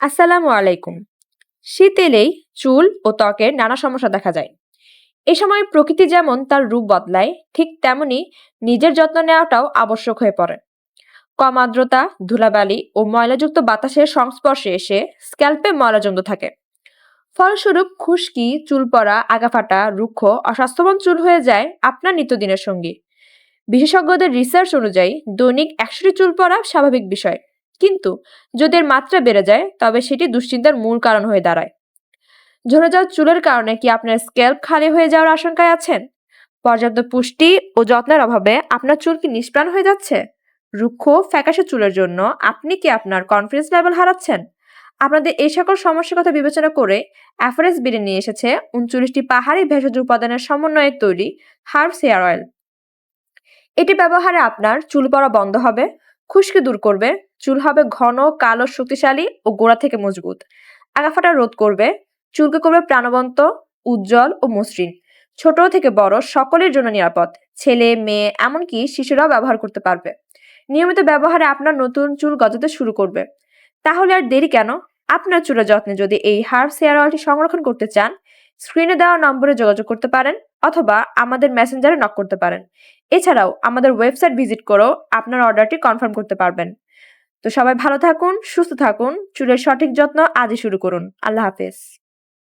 আসসালামু আলাইকুম। শীত এলেই চুল ও ত্বকের নানা সমস্যা দেখা যায়। এ সময় প্রকৃতি যেমন তার রূপ বদলায়, ঠিক তেমনি নিজের যত্ন নেওয়াটাও আবশ্যক হয়ে পড়ে। কম আর্দ্রতা, ধুলাবালি ও ময়লাযুক্ত বাতাসের সংস্পর্শে এসে স্ক্যাল্পে ময়লা জমতে থাকে। ফলস্বরূপ খুশকি চুল পড়া আগাফাটা, রুক্ষ, অস্বাস্থ্যবান চুল হয়ে যায় আপনার নিত্যদিনের সঙ্গী। বিশেষজ্ঞদের রিসার্চ অনুযায়ী দৈনিক একশোটি চুল পড়া স্বাভাবিক বিষয়। কিন্তু যদি এর মাত্রা বেড়ে যায়, তবে সেটি দুশ্চিন্তার মূল কারণ হয়ে দাঁড়ায়। ঝরে যাওয়া চুলের কারণে কি আপনার স্ক্যাল্প খালি হয়ে যাওয়ার আশঙ্কায় আছেন? পর্যাপ্ত পুষ্টি ও যত্নের অভাবে আপনার চুল কি নিষ্প্রাণ হয়ে যাচ্ছে? রুক্ষ ফ্যাকাশে চুলের জন্য আপনি কি আপনার কনফিডেন্স লেভেল হারাচ্ছেন? আপনাদের এই সকল সমস্যার কথা বিবেচনা করে অ্যাফারেস বিড়ে নিয়ে এসেছে উনচল্লিশটি পাহাড়ি ভেষজ উপাদানের সমন্বয়ে তৈরি হার্বস হেয়ার অয়েল। এটি ব্যবহারে আপনার চুল পড়া বন্ধ হবে, খুশকি দূর করবে চুল হবে ঘন, কালো, শক্তিশালী ও গোড়া থেকে মজবুত। আগাফাটা রোধ করবে, চুলকে করবে প্রাণবন্ত, উজ্জ্বল ও মসৃণ। ছোট থেকে বড় সকলের জন্য নিরাপদ, ছেলে, মেয়ে, এমনকি শিশুরাও ব্যবহার করতে পারবে। নিয়মিত ব্যবহারে আপনার নতুন চুল গজাতে শুরু করবে। তাহলে আর দেরি কেন? আপনার চুলের যত্নে যদি এই হার্বস হেয়ার অয়েলটি সংরক্ষণ করতে চান, স্ক্রিনে দেওয়া নম্বরে যোগাযোগ করতে পারেন অথবা আমাদের মেসেঞ্জারে নক করতে পারেন। এছাড়াও আমাদের ওয়েবসাইট ভিজিট করেও আপনার অর্ডারটি কনফার্ম করতে পারবেন। তো সবাই ভালো থাকুন সুস্থ থাকুন। চুলের সঠিক যত্ন আজই শুরু করুন। আল্লাহ হাফেজ।